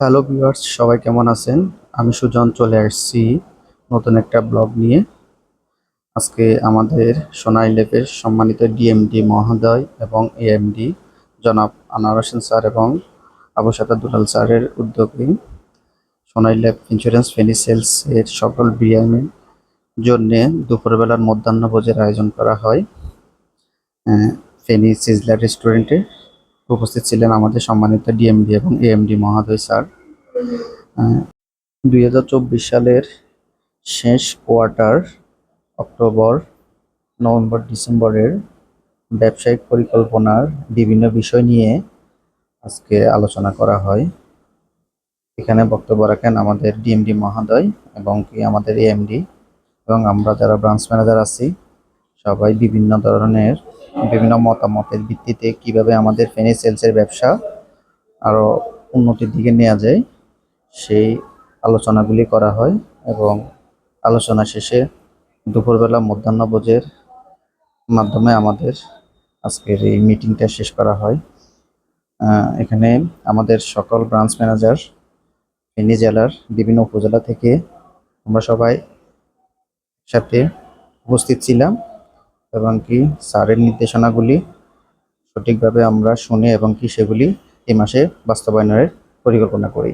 Hello viewers, সবাই কেমন আছেন? আমি সুজন, চলে আসছি নতুন একটা ব্লগ নিয়ে। আজকে আমাদের সোনাই ল্যাবের সম্মানিত ডিএমডি মহোদয় এবং এএমডি জনাব আনোয়ার হোসেন স্যার এবং আবু সাদা দুলাল স্যারের উদ্যোগে Sonai lab insurance Feni sales এর সকল বিআইএমের জন্য দুপুরবেলার মধ্যাহ্নভোজের আয়োজন করা হয় ফেনী সিজলার রেস্টুরেন্টে। উপস্থিত ছিলেন আমাদের সম্মানিত ডিএমডি এবং এএমডি মহোদয় স্যার। দুই হাজার চব্বিশ সালের শেষ কোয়ার্টার অক্টোবর, নভেম্বর, ডিসেম্বরের ব্যবসায়িক পরিকল্পনার বিভিন্ন বিষয় নিয়ে আজকে আলোচনা করা হয়। এখানে বক্তব্য রাখেন আমাদের ডিএমডি মহোদয় এবং কি আমাদের এএমডি এবং আমরা যারা ব্রাঞ্চ ম্যানেজার আছি সবাই বিভিন্ন ধরনের বিভিন্ন মতামতের ভিত্তিতে কীভাবে আমাদের ফেনি সেলসের ব্যবসা আরও উন্নতির দিকে নেওয়া যায়, সেই আলোচনাগুলি করা হয় এবং আলোচনা শেষে দুপুরবেলা মধ্যাহ্নভোজের মাধ্যমে আমাদের আজকের এই মিটিংটা শেষ করা হয়। এখানে আমাদের সকল ব্রাঞ্চ ম্যানেজার ফেনী জেলার বিভিন্ন উপজেলা থেকে আমরা সবাই সাথে উপস্থিত ছিলাম। এবং কি স্যারের নির্দেশনাগুলি সঠিকভাবে আমরা শুনে এবং কি সেগুলি এই মাসে বাস্তবায়নের পরিকল্পনা করি।